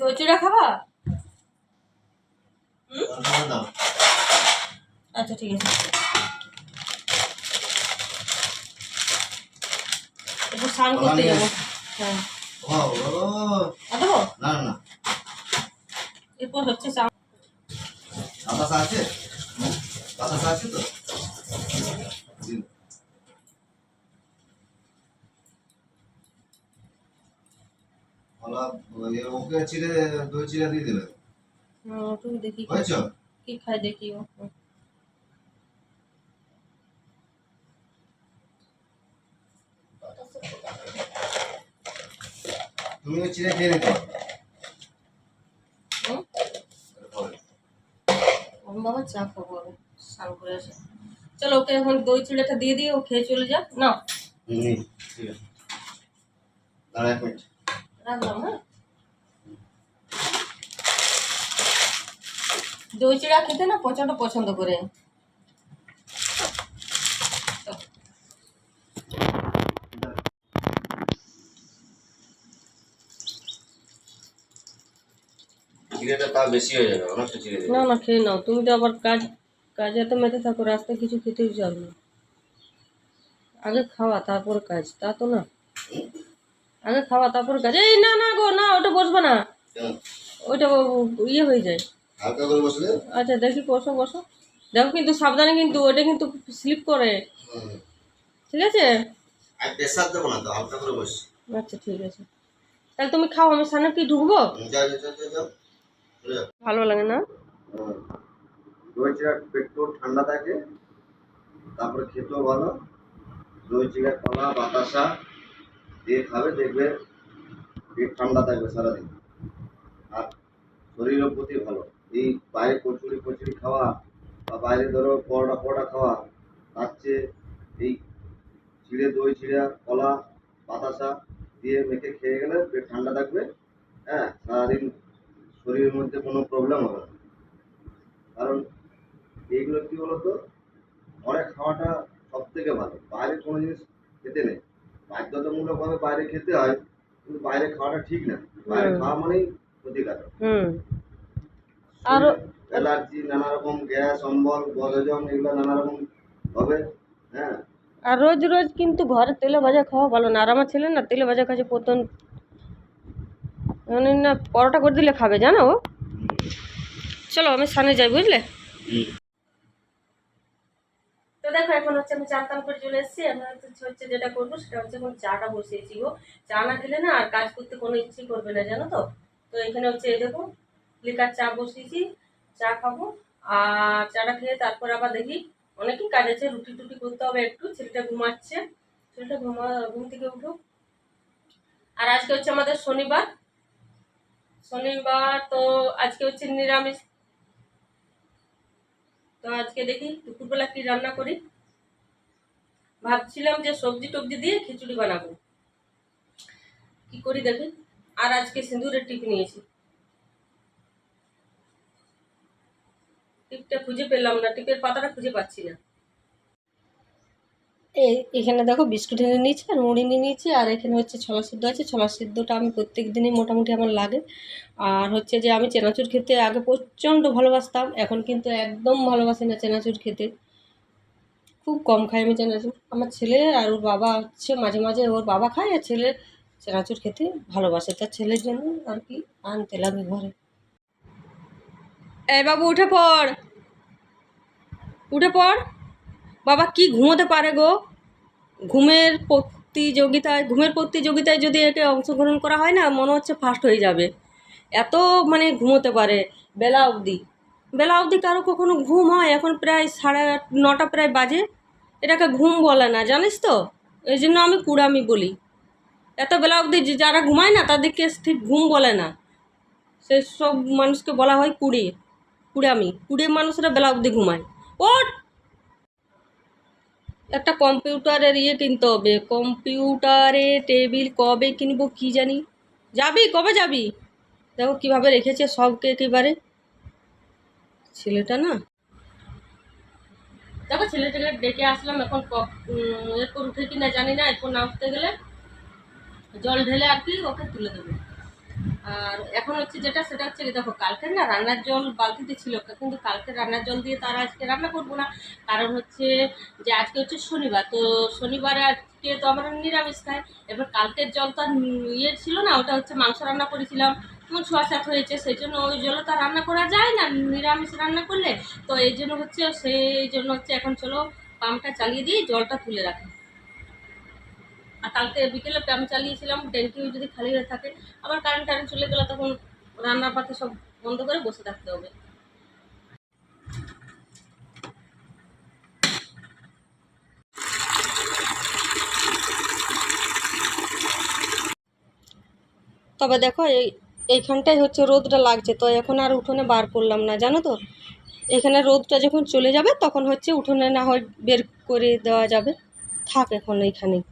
দই চিড়া খাবা আচ্ছা ঠিক আছে। একটু স্নান করতে যাব। হ্যাঁ। না না এরপর হচ্ছে আছে? আছে তো দিন। কলা, ওই ওকে চিড়ে দই চিড়ে দিয়ে দেবে। হুম, দেখি বুঝছ কি খায় দেখি। ও তুমি ওই চিড়ে খেয়ে নিতে বাবা চা খাব আমি স্নান করে আসে। চলো ওকে এখন দই চিড়েটা দিয়ে দিয়ে ও খেয়ে চলে যাক। না হুম, ঠিক আছে। দাঁড়া এক মিনিট। রাখলাম হ্যাঁ? দই চিড়া খেতে না প্রচণ্ড পছন্দ করে। না না খেয়ে নাও। তুমি তো আবার কাজ কাজে তো মেতে থাকো রাস্তায় কিছু খেতেই চাও না। আগে খাওয়া তারপর কাজ তা তো না। আগে খাওয়া তারপর কাজ। এই না না গো না ওটা বসবে না। ওইটা ইয়ে হয়ে যায়। হালকা করে বসলে? আচ্ছা দেখি বসো বসো। দেখো কিন্তু সাবধানে কিন্তু ওটা কিন্তু স্লিপ করে। ঠিক আছে? আর প্রেসার দেবো না তো হালকা করে বস। আচ্ছা ঠিক আছে। তাহলে তুমি খাও আমি সামনে কি ঢুকবো? ভালো লাগে না। দই চিড়া পেটও ঠান্ডা থাকে তারপরে খেতেও ভালো। দই চিড়া কলা বাতাসা দিয়ে খাবে দেখবে পেট ঠান্ডা থাকবে সারাদিন। আর শরীরের প্রতি ভালো। এই বাইরে কচুরি কচুরি খাওয়া বা বাইরে ধরো পরোটা পরোটা খাওয়া তার চেয়ে এই চিড়ে দই চিড়া কলা বাতাসা দিয়ে মেখে খেয়ে গেলে পেট ঠান্ডা থাকবে হ্যাঁ সারাদিন শরীরের মধ্যে কোনো প্রবলেম হবে না। কারণ এইগুলো কি বলতো? ঘরে খাওয়াটা সব থেকে ভালো। বাইরে কোনো জিনিস খেতে নেই। বাধ্যতামূলকভাবে বাইরে খেতে হয় কিন্তু বাইরে খাওয়াটা ঠিক না। বাইরে খাওয়া মানেই ক্ষতিকারক। হুম। আরও অ্যালার্জি নানা রকম গ্যাস অম্বল বদহজম এগুলো নানা রকম হবে হ্যাঁ। আর রোজ রোজ কিন্তু ঘরে তেলে ভাজা খাওয়া ভালো না। আর আমার ছেলে না তেলে ভাজা খাচ্ছে প্রথম। মানে না পরোটা করে দিলে খাবে জানো? ও? চলো আমি সামনে যাই বুঝলে? তো দেখো এখন হচ্ছে আমি চা টান করে চলে এসেছি। আমি হচ্ছে হচ্ছে যেটা করব সেটা হচ্ছে এখন চাটা বসিয়েছি গো। চা না খেলে না আর কাজ করতে কোনো ইচ্ছে করবে না জানো তো? তো এখানে হচ্ছে এই দেখো লিকার চা বসিয়েছি, চা খাব। আর চাটা খেয়ে তারপর আবার দেখি অনেকই কাজ আছে, রুটি টুটি করতে হবে একটু, ছেলেটা ঘুমাচ্ছে। ছেলেটা ঘুমা, ঘুম থেকে উঠুক। আর আজকে হচ্ছে আমাদের শনিবার। শনিবার তো আজকে হচ্ছে নিরামিষ। তো আজকে দেখি দুপুরবেলা কি রান্না করি। ভাবছিলাম যে সবজি টবজি দিয়ে খিচুড়ি বানাবো। কি করি দেখি। আর আজকে সিঁদুরের টিপ নিয়েছি। টিপটা খুঁজে পেলাম না, টিপের পাতাটা খুঁজে পাচ্ছি না। এই এখানে দেখো বিস্কুট এনে নিয়েছি আর মুড়ি নিয়ে নিয়েছি, আর এখানে হচ্ছে ছোলা সিদ্ধ আছে। ছোলা সিদ্ধটা আমি প্রত্যেক দিনই মোটামুটি আমার লাগে। আর হচ্ছে যে আমি চেনাচুর খেতে আগে প্রচণ্ড ভালোবাসতাম, এখন কিন্তু একদম ভালোবাসি না চেনাচুর খেতে। খুব কম খাই আমি চেনাচুর। আমার ছেলে আর ওর বাবা হচ্ছে মাঝে মাঝে ওর বাবা খায়, আর ছেলে চেনাচুর খেতে ভালোবাসে। তার ছেলের জন্য আর কি আনতে লাগে ঘরে। এই বাবু, উঠে পড়। উঠে পড়। বাবা, কি ঘুমোতে পারে গো? ঘুমের প্রতিযোগিতায় ঘুমের প্রতিযোগিতায় যদি একে অংশগ্রহণ করা হয় না, মনে হচ্ছে ফার্স্ট হয়ে যাবে। এত মানে ঘুমোতে পারে বেলা অবধি। বেলা অবধি কারও কখনো ঘুম হয়? এখন প্রায় সাড়ে নটা, প্রায় বাজে। এটাকে ঘুম বলে না, জানিস তো? এই জন্য আমি কুড়ামি বলি। এত বেলা অবধি যারা ঘুমায় না, তাদেরকে ঠিক ঘুম বলে না। সে সব মানুষকে বলা হয় কুড়ি। কুড়ামি, কুড়ি মানুষরা বেলা অবধি ঘুমায়। ওঠ! একটা কম্পিউটারের ইয়ে কিনতে হবে। কম্পিউটারে টেবিল কবে কিনবো কি জানি? যাবি? কবে যাবি? দেখো কীভাবে রেখেছে সবকে একেবারে। ছেলেটা না? দেখো ছেলেটাকে ডেকে আসলাম এখন ক- এরপর উঠে কিনা জানি না, এরপর না উঠতে গেলে জল ঢেলে আর কি ওকে তুলে দেবো। আর এখন হচ্ছে যেটা, সেটা হচ্ছে দেখো, কালকের না রান্নার জল বালতিতে ছিল, কিন্তু কালকে রান্নার জল দিয়ে তারা আজকে রান্না করব না। কারণ হচ্ছে যে আজকে হচ্ছে শনিবার, তো শনিবারে আজকে তো আমরা নিরামিষ খাই। এবার কালকের জলটা ইয়ে ছিল না, ওটা হচ্ছে মাংস রান্না করেছিলাম। এবং ছোঁয়াছাত হয়েছে, সেই জন্য ওই জলে তো রান্না করা যায় না, নিরামিষ রান্না করলে। তো এই জন্য হচ্ছে, সেই জন্য হচ্ছে এখন চলো পাম্পটা চালিয়ে দিয়ে জলটা তুলে রাখি। আর কালকে বিকেলে পাম্প চালিয়েছিলাম, ট্যাঙ্কি যদি খালি হয়ে থাকে, আবার কারেন্ট টারেন্ট চলে গেলে তখন রান্নার পাতে সব বন্ধ করে বসে থাকতে হবে। তবে দেখো, এই এইখানটাই হচ্ছে রোদটা লাগছে, তো এখন আর উঠোনে বার করলাম না, জানো তো? এখানে রোদটা যখন চলে যাবে, তখন হচ্ছে উঠোনে না হয় বের করে দেওয়া যাবে। থাক এখন এইখানেই।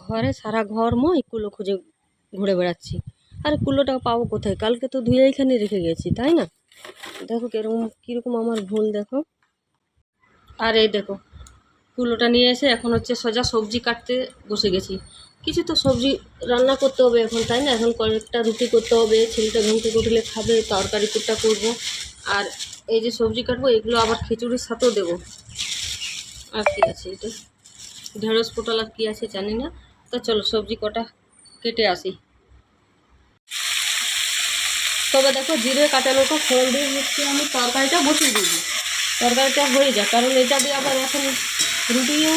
ঘরে সারা ঘর মই কুলো খুঁজে ঘুরে বেড়াচ্ছি। আর কুলোটা পাবো কোথায়? কালকে তো ধুয়ে এইখানে রেখে গেছি, তাই না? দেখো কীরকম, কীরকম আমার ভুল, দেখো। আর এই দেখো, কুলোটা নিয়ে এসে এখন হচ্ছে সোজা সবজি কাটতে বসে গেছি। কিছু তো সবজি রান্না করতে হবে এখন, তাই না? এখন কয়েকটা রুটি করতে হবে, ছেলেটা ঘুমতে কুটলে খাবে, তরকারি কুটটা করব। আর এই যে সবজি কাটবো, এগুলো আবার খিচুড়ির সাথেও দেবো। আর কি আছে এটা? ঢেঁড়স পটল আর কী আছে জানি না। তো চলো সবজি কটা কেটে আসি। তবে দেখো জিরে কাঁচা লঙ্কা, ফোড়ন দিয়ে হচ্ছে আমি তরকারিটা বসিয়ে দিবি তরকারিটা হয়ে যায় কারণ এটা দিয়ে আবার এখন রুটিও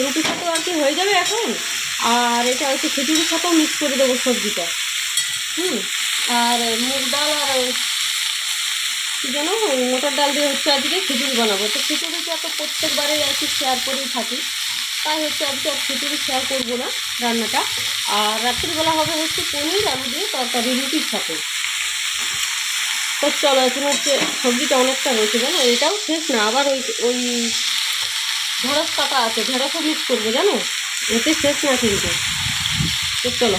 রুটির সাথেও আর কি হয়ে যাবে এখন? আর এটা হচ্ছে খিচুড়ির সাথেও মিক্স করে দেবো সবজিটা। হুম, আর মুগ ডাল আর কী যেন মোটর ডাল দিয়ে হচ্ছে আজকে খিচুড়ি বানাবো। তো খিচুড়িটা তো প্রত্যেকবারে আর কি শেয়ার করেই থাকি। তাই হচ্ছে আর খিচুড়ি শেয়ার করব না রান্নাটা। আর রাত্রিবেলা হবে হচ্ছে পনির, আলু দিয়ে তরকারি, রুটির সাথে। তো চলো, এখন হচ্ছে সবজিটা অনেকটা রয়েছে জানো? এটাও শেষ না, আবার ওই ওই ঢেঁড়স পাতা আছে, ঢেঁড়সও মিক্স করব, জানো? এতে শেষ না কিন্তু। তো চলো।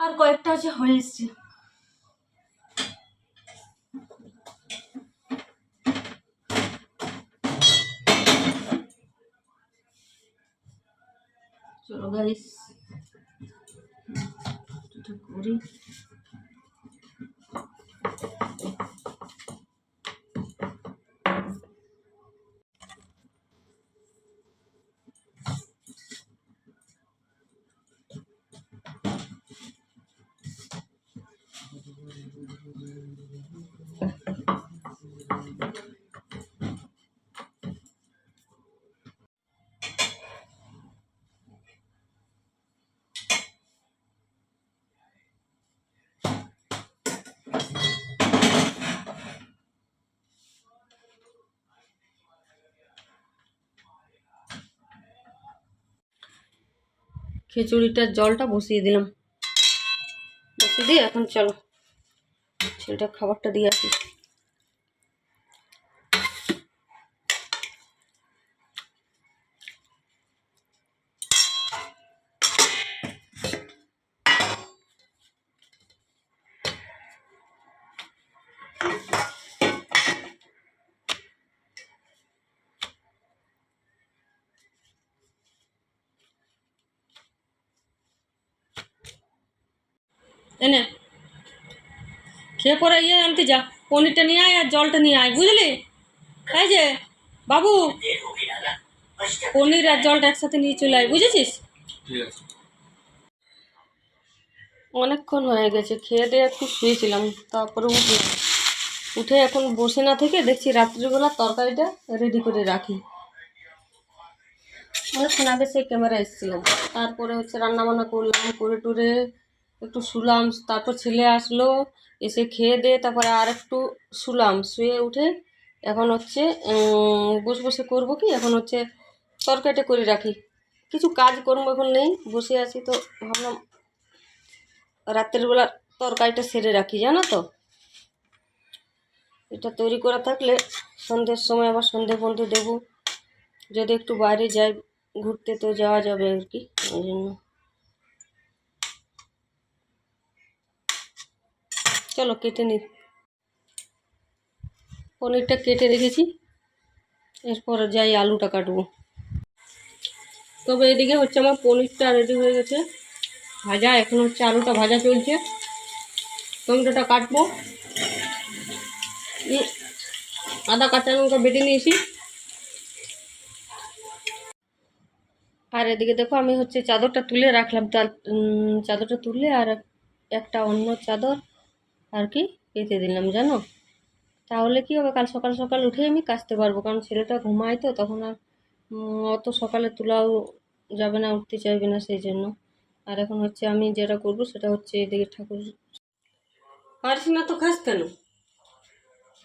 আর কয়েকটা আছে হয়ে এসছে গাইস করি খিচুড়িটার জলটা বসিয়ে দিলাম। বসিয়ে দিয়ে এখন চলো ছেলেটা খাবারটা দিয়ে আসি। এনে খেয়ে পরে ইয়ে আনতে যা পনিরটা নিয়ে আয় আর জলটা নিয়ে আয় বুঝলি তাই যে বাবু পনির আর জলটা একসাথে নিয়ে চলে আয় বুঝেছিস অনেকক্ষণ হয়ে গেছে খেয়ে দিয়ে একটু শুয়েছিলাম তারপরে উঠলাম। উঠে এখন বসে না থেকে দেখছি রাত্রিবেলা তরকারিটা রেডি করে রাখি। অনেকক্ষণ আগে সেই ক্যামেরা এসেছিলাম। তারপরে হচ্ছে রান্না বান্না করলাম করে টুরে একটু শুলাম, তারপর ছেলে আসলো, এসে খেয়ে দিয়ে তারপরে আর একটু শুলাম, শুয়ে উঠে এখন হচ্ছে বসে বসে করব কি? এখন হচ্ছে তরকারিটা করে রাখি। কিছু কাজ করব এখন নেই, বসে আছি তো, ভাবলাম রাত্রের বেলা তরকারিটা সেরে রাখি, জানো তো? এটা তৈরি করা থাকলে সন্ধ্যের সময় আবার সন্ধে ফন্ধে দেবো। যদি একটু বাইরে যাই, ঘুরতে তো যাওয়া যাবে আর কি, ওই জন্য। চলো কেটে নি। পনিরটা কেটে রেখেছি। এরপরে যাই আলুটা কাটবো। তবে এদিকে হচ্ছে আমার পনিরটা রেডি হয়ে গেছে। ভাজা, এখন হচ্ছে আলুটা ভাজা চলছে। টমেটোটা কাটবো। আদা, কাঁচা লঙ্কা বেটে নিয়েছি। আর এদিকে দেখো আমি হচ্ছে চাদরটা তুলে রাখলাম। চাদরটা তুলে আর এক- একটা অন্য চাদর। আর কি পেতে দিলাম জানো? তাহলে কি হবে কাল সকাল সকাল উঠে আমি কাচতে পারব কারণ ছেলেটা ঘুমায় তো তখন আর অত সকালে তোলাও যাবে না উঠতে চাইবে না সেই জন্য। আর এখন হচ্ছে আমি যেটা করব সেটা হচ্ছে এদিকে ঠাকুর পারিস না তো খাস কেন?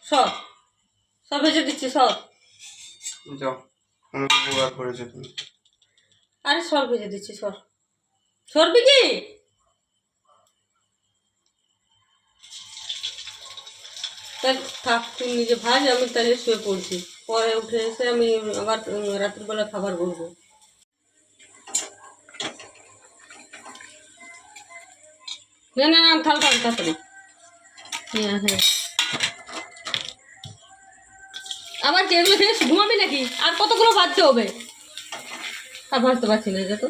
সব সব ভেজে দিচ্ছি সব। আরে সর ভেজে দিচ্ছি সর। সরবি কি? তাহলে থাক তুই নিজে ভাজ আমি তাহলে শুয়ে পড়ছি। পরে উঠে এসে আমি আবার রাত্রিবেলা খাবার বলব। না না না থাল থাল তাড়াতাড়ি। হ্যাঁ হ্যাঁ। আবার কি এগুলো খেয়ে ঘুমাবি নাকি? আর কতগুলো ভাজতে হবে? আর ভাজতে পারছি না এটা তো।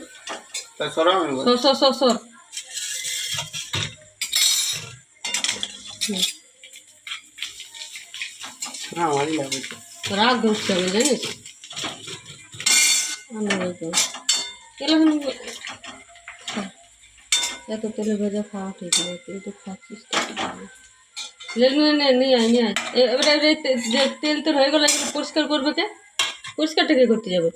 তাই সরো। সর সর সর হুম, না আমারই লাগবে তো। রাগ ধরছে আমি জানিস? এরকম এত তেলে ভেজা খাওয়া ঠিক নয় কিন্তু খাচ্ছিস তো নিয়ে আয় নিয়ে আয়। এবারে তেল তেল হয়ে গেলো পরিষ্কার করবে কে? পরিষ্কারটা কে করতে যাবে?